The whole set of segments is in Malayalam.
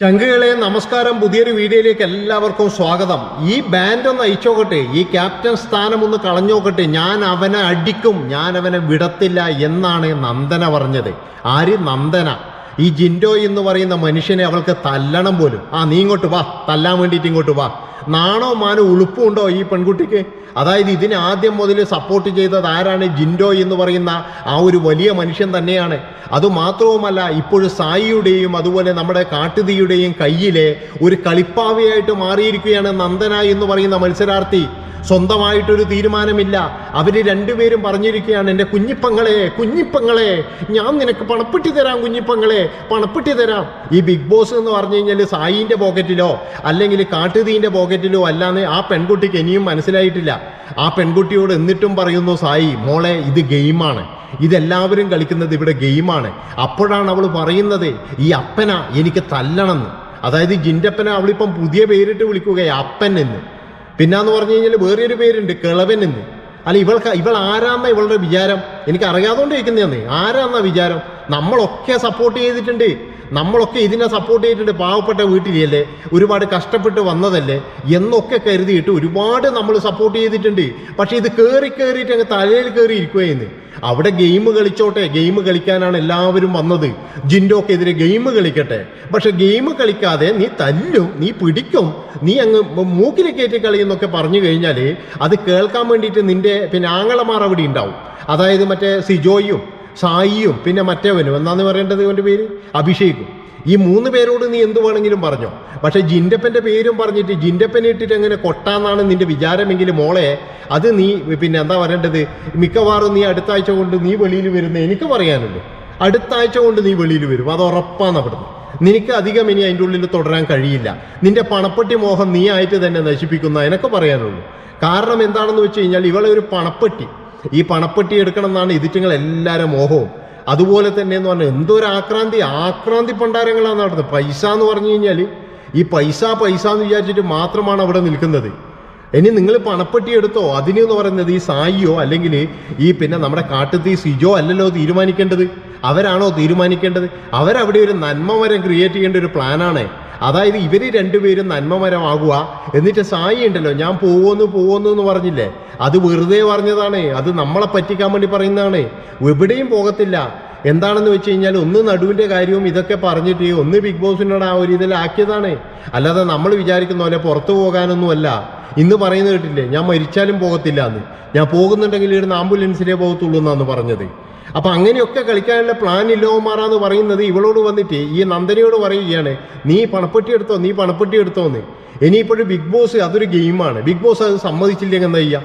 ചങ്കുകളെ നമസ്കാരം പുതിയൊരു വീഡിയോയിലേക്ക് എല്ലാവർക്കും സ്വാഗതം. ഈ ബാൻഡ് ഒന്ന് അയച്ചോക്കട്ടെ ഈ ക്യാപ്റ്റൻ സ്ഥാനം ഒന്ന് കളഞ്ഞോക്കട്ടെ. ഞാൻ അവനെ അടിക്കും. ഞാൻ അവനെ വിടത്തില്ല എന്നാണ് നന്ദന പറഞ്ഞത്. ആര് നന്ദന? ഈ ജിൻഡോ എന്ന് പറയുന്ന മനുഷ്യനെ അവൾക്ക് തല്ലണം പോലും. ആ നീ ഇങ്ങോട്ട് വാ. തല്ലാൻ വേണ്ടിയിട്ട് ഇങ്ങോട്ട് വാ. നാണോ മാനോ ഉളുപ്പുണ്ടോ ഈ പെൺകുട്ടിക്ക്? അതായത് ഇതിനെ ആദ്യം മുതൽ സപ്പോർട്ട് ചെയ്തത് ആരാണ് ജിൻഡോ എന്ന് പറയുന്ന ആ ഒരു വലിയ മനുഷ്യൻ തന്നെയാണ്. അതുമാത്രവുമല്ല ഇപ്പോഴും സായിയുടെയും അതുപോലെ നമ്മുടെ കാട്ടുതീയുടെയും കയ്യിലെ ഒരു കളിപ്പാവയായിട്ട് മാറിയിരിക്കുകയാണ് നന്ദന എന്ന് പറയുന്ന മത്സരാർത്ഥി. സ്വന്തമായിട്ടൊരു തീരുമാനമില്ല. അവർ രണ്ടുപേരും പറഞ്ഞിരിക്കുകയാണ് എന്റെ കുഞ്ഞിപ്പങ്ങളെ കുഞ്ഞിപ്പങ്ങളെ ഞാൻ നിനക്ക് പണപ്പെട്ടി തരാം കുഞ്ഞിപ്പങ്ങളെ പണപ്പെട്ടി തരാം. ഈ ബിഗ് ബോസ് എന്ന് പറഞ്ഞു കഴിഞ്ഞാൽ സായിന്റെ പോക്കറ്റിലോ അല്ലെങ്കിൽ കാട്ടുതീന്റെ പോക്കറ്റിലോ അല്ലാന്ന് ആ പെൺകുട്ടിക്ക് ഇനിയും മനസ്സിലായിട്ടില്ല. ആ പെൺകുട്ടിയോട് എന്നിട്ടും പറയുന്നു സായി മോളെ ഇത് ഗെയിമാണ്. ഇതെല്ലാവരും കളിക്കുന്നത് ഇവിടെ ഗെയിമാണ്. അപ്പോഴാണ് അവൾ പറയുന്നത് ഈ അപ്പന എനിക്ക് തല്ലണമെന്ന് അതായത് ജിന്റപ്പനെ അവളിപ്പം പുതിയ പേരിട്ട് വിളിക്കുകയാണ് അപ്പൻ എന്ന്. പിന്നാന്ന് പറഞ്ഞു കഴിഞ്ഞാൽ വേറൊരു പേരുണ്ട് കിളവൻ എന്ന്. അല്ല ഇവൾക്ക് ഇവൾ ആരാന്ന ഇവളുടെ വിചാരം? എനിക്ക് അറിയാതുകൊണ്ട് ചോദിക്കുന്നതെന്ന് ആരാന്ന വിചാരം? നമ്മളൊക്കെ സപ്പോർട്ട് ചെയ്തിട്ടുണ്ട്. നമ്മളൊക്കെ ഇതിനെ സപ്പോർട്ട് ചെയ്തിട്ടുണ്ട് പാവപ്പെട്ട വീട്ടിലല്ലേ? ഒരുപാട് കഷ്ടപ്പെട്ട് വന്നതല്ലേ? എന്നൊക്കെ കരുതിയിട്ട് ഒരുപാട് നമ്മൾ സപ്പോർട്ട് ചെയ്തിട്ടുണ്ട്. പക്ഷേ ഇത് കയറി കയറിയിട്ട് അങ്ങ് തലയിൽ കയറി ഇരിക്കുകയെന്ന് അവിടെ ഗെയിം കളിച്ചോട്ടെ ഗെയിം കളിക്കാനാണ് എല്ലാവരും വന്നത്. ജിൻഡോക്കെതിരെ ഗെയിം കളിക്കട്ടെ. പക്ഷെ ഗെയിം കളിക്കാതെ നീ തല്ലും നീ പിടിക്കും നീ അങ്ങ് മൂക്കിൽ കയറ്റി കളിയെന്നൊക്കെ പറഞ്ഞു കഴിഞ്ഞാൽ അത് കേൾക്കാൻ വേണ്ടിയിട്ട് നിന്റെ പിന്നെ ആങ്ങളമാർ അവിടെ ഉണ്ടാവും. അതായത് മറ്റേ സിജോയും സായിയും പിന്നെ മറ്റേവനും. എന്നാന്ന് പറയേണ്ടത് ഇവന്റെ പേര്? അഭിഷേകും. ഈ മൂന്ന് പേരോട് നീ എന്ത് വേണമെങ്കിലും പറഞ്ഞോ. പക്ഷെ ജിൻഡപ്പന്റെ പേരും പറഞ്ഞിട്ട് ജിൻഡപ്പനെ ഇട്ടിട്ട് എങ്ങനെ കൊട്ടാന്നാണ് നിന്റെ വിചാരമെങ്കിൽ മോളെ അത് നീ പിന്നെ എന്താ പറയേണ്ടത്? മിക്കവാറും നീ അടുത്ത ആഴ്ച കൊണ്ട് നീ വെളിയിൽ വരുന്ന എനിക്ക് പറയാനുള്ളൂ അടുത്ത ആഴ്ച കൊണ്ട് നീ വെളിയിൽ വരും. അത് ഉറപ്പാണ് അവിടുന്ന്. നിനക്ക് അധികം ഇനി അതിന്റെ ഉള്ളിൽ തുടരാൻ കഴിയില്ല. നിന്റെ പണപ്പെട്ടി മോഹം നീ ആയിട്ട് തന്നെ നശിപ്പിക്കുന്ന എനിക്ക് പറയാനുള്ളൂ. കാരണം എന്താണെന്ന് വെച്ച് കഴിഞ്ഞാൽ ഇവളെ ഒരു പണപ്പെട്ടി. ഈ പണപ്പെട്ടി എടുക്കണം എന്നാണ് ഇതിറ്റങ്ങൾ എല്ലാവരും മോഹവും. അതുപോലെ തന്നെ എന്ന് പറഞ്ഞാൽ എന്തോ ഒരു ആക്രാന്തി ആക്രാന്തി പണ്ടാരങ്ങളാണ് നടന്നത് പൈസ എന്ന് പറഞ്ഞു കഴിഞ്ഞാൽ ഈ പൈസ പൈസ എന്ന് വിചാരിച്ചിട്ട് മാത്രമാണ് അവിടെ നിൽക്കുന്നത്. ഇനി നിങ്ങൾ പണപ്പെട്ടി എടുത്തോ അതിന് എന്ന് പറയുന്നത് ഈ സായിയോ അല്ലെങ്കിൽ ഈ പിന്നെ നമ്മുടെ കാട്ടുത്തി സിജോ അല്ലല്ലോ തീരുമാനിക്കേണ്ടത്? അവരാണോ തീരുമാനിക്കേണ്ടത്? അവരവിടെ ഒരു നന്മ നന്മമരം ക്രിയേറ്റ് ചെയ്യേണ്ട ഒരു പ്ലാനാണ് അതായത് ഇവർ രണ്ടുപേരും നന്മമരമാകുക. എന്നിട്ട് സായി ഉണ്ടല്ലോ ഞാൻ പോവോന്ന് പോവോന്ന് എന്ന് പറഞ്ഞില്ലേ? അത് വെറുതെ പറഞ്ഞതാണ്. അത് നമ്മളെ പറ്റിക്കാൻ വേണ്ടി പറയുന്നതാണ്. എവിടെയും പോകത്തില്ല. എന്താണെന്ന് വെച്ച് കഴിഞ്ഞാൽ ഒന്ന് നടുവിന്റെ കാര്യവും ഇതൊക്കെ പറഞ്ഞിട്ട് ഒന്ന് ബിഗ് ബോസിനോട് ആ ഒരു ഇതിലാക്കിയതാണ് അല്ലാതെ നമ്മൾ വിചാരിക്കുന്ന പോലെ പുറത്തു പോകാനൊന്നുമല്ല. ഇന്ന് പറയുന്നത് കേട്ടില്ലേ? ഞാൻ മരിച്ചാലും പോകത്തില്ല എന്ന്. ഞാൻ പോകുന്നുണ്ടെങ്കിൽ ഇവിടുന്ന് ആംബുലൻസിലേ പോകത്തുള്ളൂ എന്നാണ് പറഞ്ഞത്. അപ്പൊ അങ്ങനെയൊക്കെ കളിക്കാനുള്ള പ്ലാൻ ഇല്ലോമാറാന്ന് പറയുന്നത് ഇവളോട് വന്നിട്ട് ഈ നന്ദനയോട് പറയുകയാണ് നീ പണപ്പെട്ടി എടുത്തോ നീ പണപ്പെട്ടി എടുത്തോ എന്ന്. ഇനിയിപ്പോഴും ബിഗ് ബോസ് അതൊരു ഗെയിമാണ് ബിഗ് ബോസ് അത് സമ്മതിച്ചില്ലെങ്കിൽ എന്താ ചെയ്യുക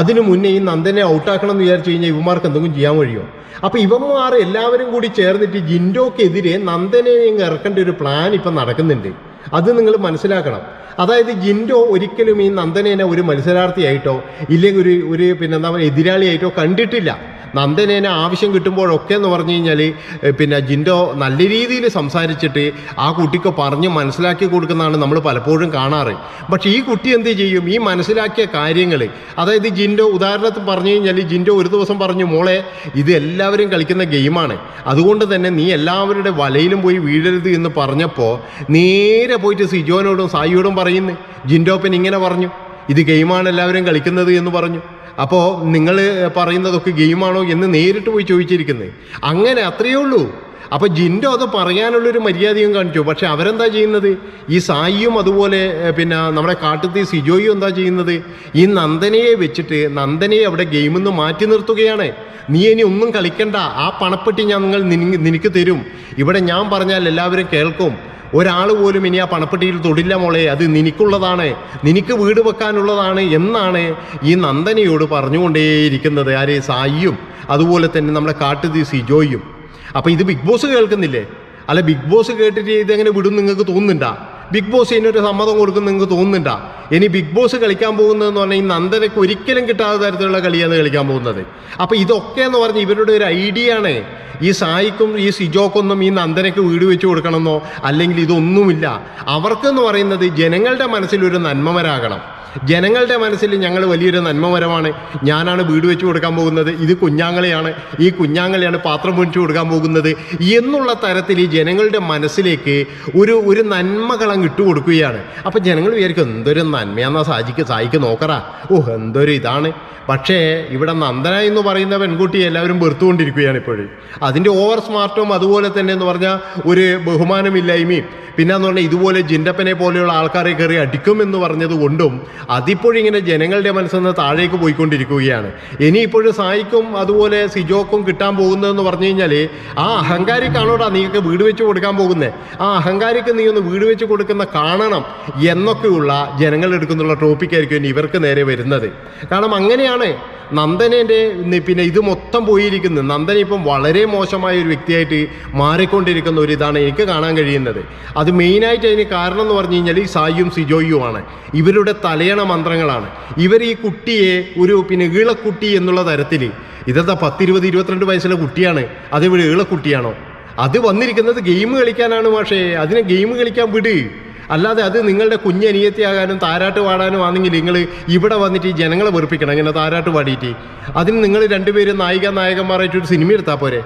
അതിനു മുന്നേ ഈ നന്ദനെ ഔട്ടാക്കണം എന്ന് വിചാരിച്ചു കഴിഞ്ഞാൽ ഇവന്മാർക്ക് എന്തെങ്കിലും ചെയ്യാൻ കഴിയുമോ അപ്പൊ ഇവന്മാർ എല്ലാവരും കൂടി ചേർന്നിട്ട് ജിൻഡോക്കെതിരെ നന്ദനെ ഇറക്കേണ്ട ഒരു പ്ലാൻ ഇപ്പം നടക്കുന്നുണ്ട്. അത് നിങ്ങൾ മനസ്സിലാക്കണം. അതായത് ജിൻഡോ ഒരിക്കലും ഈ നന്ദനേനെ ഒരു മത്സരാർത്ഥിയായിട്ടോ ഇല്ലെങ്കിൽ ഒരു ഒരു പിന്നെ എന്താ പറയുക എതിരാളിയായിട്ടോ കണ്ടിട്ടില്ല. നന്ദനേനെ ആവശ്യം കിട്ടുമ്പോഴൊക്കെ എന്ന് പറഞ്ഞു കഴിഞ്ഞാൽ പിന്നെ ജിൻഡോ നല്ല രീതിയിൽ സംസാരിച്ചിട്ട് ആ കുട്ടിക്ക് പറഞ്ഞ് മനസ്സിലാക്കി കൊടുക്കുന്നതാണ് നമ്മൾ പലപ്പോഴും കാണാറ്. പക്ഷേ ഈ കുട്ടി എന്ത് ചെയ്യും? ഈ മനസ്സിലാക്കിയ കാര്യങ്ങൾ അതായത് ജിൻഡോ ഉദാഹരണത്തിന് പറഞ്ഞു കഴിഞ്ഞാൽ ജിൻഡോ ഒരു ദിവസം പറഞ്ഞു മോളെ ഇത് എല്ലാവരും കളിക്കുന്ന ഗെയിമാണ്. അതുകൊണ്ട് തന്നെ നീ എല്ലാവരുടെ വലയിലും പോയി വീഴരുത് എന്ന് പറഞ്ഞപ്പോൾ നേരെ പോയിട്ട് സിജോനോടും സായിയോടും പറയുന്നു ജിൻഡോപ്പൻ ഇങ്ങനെ പറഞ്ഞു ഇത് ഗെയിമാണ് എല്ലാവരും കളിക്കുന്നത് എന്ന് പറഞ്ഞു. അപ്പോൾ നിങ്ങൾ പറയുന്നതൊക്കെ ഗെയിമാണോ എന്ന് നേരിട്ട് പോയി ചോദിച്ചിരിക്കുന്നത് അങ്ങനെ അത്രയേ ഉള്ളൂ. അപ്പോൾ ജിൻഡോ അത് പറയാനുള്ളൊരു മര്യാദയും കാണിച്ചു. പക്ഷെ അവരെന്താ ചെയ്യുന്നത്? ഈ സായിയും അതുപോലെ പിന്നെ നമ്മുടെ കാട്ടുത്തി സിജോയും എന്താ ചെയ്യുന്നത്? ഈ നന്ദനയെ വെച്ചിട്ട് നന്ദനയെ അവിടെ ഗെയിമിൽ നിന്ന് മാറ്റി നിർത്തുകയാണ്. നീ ഇനി ഒന്നും കളിക്കണ്ട. ആ പണപ്പെട്ടി ഞാൻ നിങ്ങൾ നിനക്ക് തരും. ഇവിടെ ഞാൻ പറഞ്ഞാൽ എല്ലാവരും കേൾക്കും. ഒരാൾ പോലും ഇനി ആ പണപ്പെട്ടിയിൽ തൊടില്ല മോളെ അത് നിനക്കുള്ളതാണ് നിനക്ക് വീട് വെക്കാനുള്ളതാണ് എന്നാണ് ഈ നന്ദനയോട് പറഞ്ഞുകൊണ്ടേയിരിക്കുന്നത്. ആരെ? സായിയും അതുപോലെ തന്നെ നമ്മുടെ കാട്ടുതീ സിജോയും. അപ്പോൾ ഇത് ബിഗ് ബോസ് കേൾക്കുന്നില്ലേ? അല്ല ബിഗ് ബോസ് കേട്ടിട്ട് ഇതെങ്ങനെ വിടും നിങ്ങൾക്ക് തോന്നുന്നുണ്ടാ? ബിഗ് ബോസ് ഇതിനൊരു സമ്മതം കൊടുക്കും നിങ്ങൾക്ക് തോന്നുന്നുണ്ട? ഇനി ബിഗ് ബോസ് കളിക്കാൻ പോകുന്നതെന്ന് പറഞ്ഞാൽ ഈ നന്ദനയ്ക്ക് ഒരിക്കലും കിട്ടാത്ത തരത്തിലുള്ള കളിയാണ് കളിക്കാൻ പോകുന്നത്. അപ്പോൾ ഇതൊക്കെ എന്ന് പറഞ്ഞ് ഇവരുടെ ഒരു ഐഡിയ ആണ്. ഈ സായിക്കും ഈ സിജോക്കൊന്നും ഈ നന്ദനയ്ക്ക് വീട് വെച്ച് കൊടുക്കണമെന്നോ അല്ലെങ്കിൽ ഇതൊന്നുമില്ല. അവർക്കെന്ന് പറയുന്നത് ജനങ്ങളുടെ മനസ്സിൽ ഒരു നന്മമരാകണം ജനങ്ങളുടെ മനസ്സിൽ ഞങ്ങൾ വലിയൊരു നന്മമരമാണ് ഞാനാണ് വീട് വെച്ച് കൊടുക്കാൻ പോകുന്നത്. ഇത് കുഞ്ഞാങ്ങളെയാണ്. ഈ കുഞ്ഞാങ്ങളെയാണ് പാത്രം പൊണിച്ചു കൊടുക്കാൻ പോകുന്നത്. എന്നുള്ള തരത്തിൽ ഈ ജനങ്ങളുടെ മനസ്സിലേക്ക് ഒരു ഒരു നന്മകളം ഇട്ടുകൊടുക്കുകയാണ് അപ്പം ജനങ്ങൾ വിചാരിക്കും എന്തൊരു നന്മയാന്നാ സാജിക്ക് സായിക്ക് നോക്കറാ. ഓ എന്തൊരു ഇതാണ്. പക്ഷേ ഇവിടെ നന്ദന എന്ന് പറയുന്ന പെൺകുട്ടി എല്ലാവരും വെറുത്തുകൊണ്ടിരിക്കുകയാണ് ഇപ്പോഴും. അതിന്റെ ഓവർ സ്മാർട്ടും അതുപോലെ തന്നെ എന്ന് പറഞ്ഞാൽ ഒരു ബഹുമാനമില്ലായ്മയും പിന്നെ എന്ന് പറഞ്ഞാൽ ഇതുപോലെ ജിൻഡപ്പനെ പോലെയുള്ള ആൾക്കാരെ കയറി അടിക്കും എന്ന് പറഞ്ഞത് കൊണ്ടും അതിപ്പോഴിങ്ങനെ ജനങ്ങളുടെ മനസ്സിൽ താഴേക്ക് പോയിക്കൊണ്ടിരിക്കുകയാണ്. ഇനിയിപ്പോഴും സായിക്കും അതുപോലെ സിജോക്കും കിട്ടാൻ പോകുന്നതെന്ന് പറഞ്ഞു കഴിഞ്ഞാൽ ആ അഹങ്കാരിക്കാണോടാ നീക്ക് വീട് വെച്ച് കൊടുക്കാൻ പോകുന്നത് ആ അഹങ്കാരിക്ക് നീ ഒന്ന് വീട് വെച്ച് കൊടുക്കുന്ന കാണണം എന്നൊക്കെയുള്ള ജനങ്ങൾ എടുക്കുന്നുള്ള ടോപ്പിക്കായിരിക്കും ഇനി ഇവർക്ക് നേരെ വരുന്നത്. കാരണം അങ്ങനെയാണ് നന്ദനേന്റെ പിന്നെ ഇത് മൊത്തം പോയിരിക്കുന്നത്. നന്ദന ഇപ്പം വളരെ മോശമായ ഒരു വ്യക്തിയായിട്ട് മാറിക്കൊണ്ടിരിക്കുന്ന ഒരു ഇതാണ് എനിക്ക് കാണാൻ കഴിയുന്നത്. അത് മെയിനായിട്ട് അതിന് കാരണം എന്ന് പറഞ്ഞു കഴിഞ്ഞാൽ ഈ സായിയും സിജോയുമാണ് ഇവരുടെ തലയണ മന്ത്രങ്ങളാണ്. ഇവർ ഈ കുട്ടിയെ ഒരു പിന്നെ ഈളക്കുട്ടി എന്നുള്ള തരത്തിൽ ഇതെന്താ പത്തിരുപത് ഇരുപത്തിരണ്ട് വയസ്സുള്ള കുട്ടിയാണ്? അത് ഇവിടെ ഈളക്കുട്ടിയാണോ? അത് വന്നിരിക്കുന്നത് ഗെയിം കളിക്കാനാണ് പക്ഷേ അതിനെ ഗെയിം കളിക്കാൻ വിട്. അല്ലാതെ അത് നിങ്ങളുടെ കുഞ്ഞനിയത്തിയാകാനും താരാട്ട് പാടാനും ആണെങ്കിൽ നിങ്ങൾ ഇവിടെ വന്നിട്ട് ഈ ജനങ്ങളെ വെറുപ്പിക്കണം. ഇങ്ങനെ താരാട്ട് പാടിയിട്ട്. അതിന് നിങ്ങൾ രണ്ടുപേരും നായിക നായകന്മാരായിട്ട് ഒരു സിനിമ എടുത്താൽ പോരെ?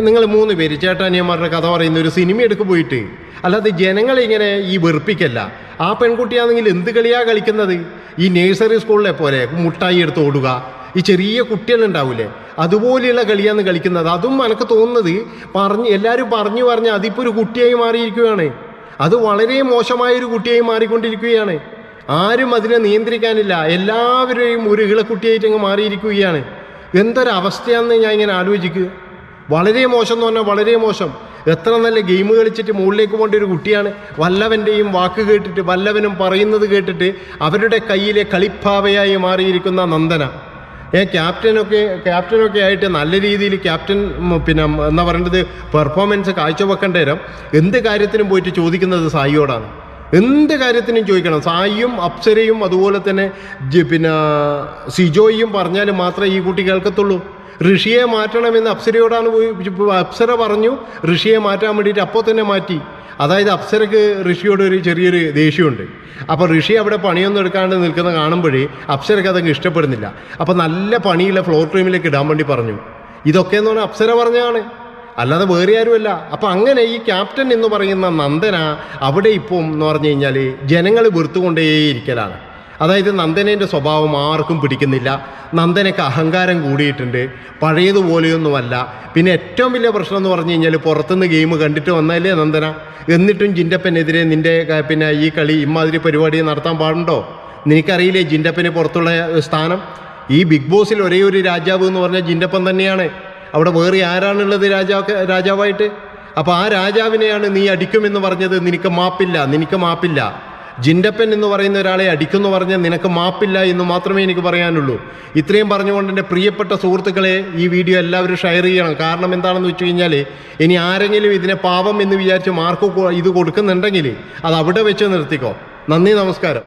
നിങ്ങൾ മൂന്ന് പേര് ചേട്ടാനിയന്മാരുടെ കഥ പറയുന്ന ഒരു സിനിമ എടുക്ക് പോയിട്ട്. അല്ലാതെ ജനങ്ങളെ ഇങ്ങനെ ഈ വെറുപ്പിക്കല്ല. ആ പെൺകുട്ടിയാണെങ്കിൽ എന്ത് കളിയാ കളിക്കുന്നത്? ഈ നേഴ്സറി സ്കൂളിലെ പോലെ മുട്ടായി എടുത്ത് ഓടുക. ഈ ചെറിയ കുട്ടികളുണ്ടാവില്ലേ അതുപോലെയുള്ള കളിയാണ് കളിക്കുന്നത്. അതും എനിക്ക് തോന്നുന്നത് പറഞ്ഞ് എല്ലാവരും പറഞ്ഞു പറഞ്ഞ് അതിപ്പോൾ ഒരു കുട്ടിയായി മാറിയിരിക്കുകയാണ്. അത് വളരെ മോശമായ മോശമായൊരു കുട്ടിയായി മാറിക്കൊണ്ടിരിക്കുകയാണ്. ആരും അതിനെ നിയന്ത്രിക്കാനില്ല. എല്ലാവരെയും ഒരു ഇളക്കുട്ടിയായിട്ട് അങ്ങ് മാറിയിരിക്കുകയാണ്. എന്തൊരവസ്ഥയാണെന്ന് ഞാൻ ഇങ്ങനെ ആലോചിക്കുക വളരെ മോശം എന്ന് പറഞ്ഞാൽ വളരെ മോശം. എത്ര നല്ല ഗെയിം കളിച്ചിട്ട് മുകളിലേക്ക് പോകേണ്ട ഒരു കുട്ടിയാണ്. വല്ലവന്റെയും വാക്ക് കേട്ടിട്ട് വല്ലവനും പറയുന്നത് കേട്ടിട്ട് അവരുടെ കയ്യിലെ കളിപ്പാവയായി മാറിയിരിക്കുന്ന നന്ദന. ഏ ക്യാപ്റ്റനൊക്കെ ക്യാപ്റ്റനൊക്കെ ആയിട്ട് നല്ല രീതിയിൽ ക്യാപ്റ്റൻ പിന്നെ എന്താ പറയേണ്ടത്? പെർഫോമൻസ് കാഴ്ചവെക്കേണ്ട നേരം എന്ത് കാര്യത്തിനും പോയിട്ട് ചോദിക്കുന്നത് സായിയോടാണ്. എന്ത് കാര്യത്തിനും ചോദിക്കണം. സായിയും അപ്സരയും അതുപോലെ തന്നെ പിന്നെ സിജോയും പറഞ്ഞാൽ മാത്രമേ ഈ കുട്ടി കേൾക്കത്തുള്ളൂ. ഋഷിയെ മാറ്റണമെന്ന് അപ്സരയോടാണ് പോയി അപ്സര പറഞ്ഞു ഋഷിയെ മാറ്റാൻ വേണ്ടിയിട്ട് അപ്പോൾ തന്നെ മാറ്റി. അതായത് അപ്സരക്ക് ഋഷിയോട് ഒരു ചെറിയൊരു ദേഷ്യമുണ്ട്. അപ്പോൾ ഋഷി അവിടെ പണിയൊന്നും എടുക്കാണ്ട് നിൽക്കുന്ന കാണുമ്പോഴേ അപ്സരക്ക് അതങ്ങ് ഇഷ്ടപ്പെടുന്നില്ല. അപ്പോൾ നല്ല പണിയുള്ള ഫ്ലോർ ക്രീമിലേക്ക് ഇടാൻ വേണ്ടി പറഞ്ഞു. ഇതൊക്കെ എന്ന് പറഞ്ഞാൽ അപ്സര പറഞ്ഞാണ് അല്ലാതെ വേറെ ആരുമല്ല. അപ്പം അങ്ങനെ ഈ ക്യാപ്റ്റൻ എന്ന് പറയുന്ന നന്ദന അവിടെ ഇപ്പം എന്ന് പറഞ്ഞു കഴിഞ്ഞാൽ ജനങ്ങൾ വെറുത്തുകൊണ്ടേയിരിക്കലാണ്. അതായത് നന്ദനേന്റെ സ്വഭാവം ആർക്കും പിടിക്കുന്നില്ല. നന്ദനക്ക് അഹങ്കാരം കൂടിയിട്ടുണ്ട്. പഴയതുപോലെയൊന്നുമല്ല. പിന്നെ ഏറ്റവും വലിയ പ്രശ്നം എന്ന് പറഞ്ഞു കഴിഞ്ഞാൽ പുറത്തുനിന്ന് ഗെയിം കണ്ടിട്ട് വന്നതല്ലേ നന്ദന? എന്നിട്ടും ജിൻഡപ്പനെതിരെ നിന്റെ പിന്നെ ഈ കളി ഇമാതിരി പരിപാടി നടത്താൻ പാടുണ്ടോ? നിനക്കറിയില്ലേ ജിൻഡപ്പന് പുറത്തുള്ള സ്ഥാനം? ഈ ബിഗ് ബോസിൽ ഒരേ ഒരു രാജാവ് എന്ന് പറഞ്ഞാൽ ജിൻഡപ്പൻ തന്നെയാണ്. അവിടെ വേറെ ആരാണുള്ളത് രാജാ രാജാവായിട്ട്? അപ്പോൾ ആ രാജാവിനെയാണ് നീ അടിക്കുമെന്ന് പറഞ്ഞത് നിനക്ക് മാപ്പില്ല നിനക്ക് മാപ്പില്ല. ജിൻഡപ്പൻ എന്ന് പറയുന്ന ഒരാളെ അടിക്കുന്നു പറഞ്ഞാൽ നിനക്ക് മാപ്പില്ല എന്ന് മാത്രമേ എനിക്ക് പറയാനുള്ളൂ. ഇത്രയും പറഞ്ഞുകൊണ്ട് എന്റെ പ്രിയപ്പെട്ട സുഹൃത്തുക്കളെ ഈ വീഡിയോ എല്ലാവരും ഷെയർ ചെയ്യണം. കാരണം എന്താണെന്ന് വെച്ച് കഴിഞ്ഞാൽ ഇനി ആരെങ്കിലും ഇതിനെ പാപം എന്ന് വിചാരിച്ച് മാർക്ക് ഇത് കൊടുക്കുന്നുണ്ടെങ്കിൽ അത് അവിടെ വെച്ച് നിർത്തിക്കോ. നന്ദി നമസ്കാരം.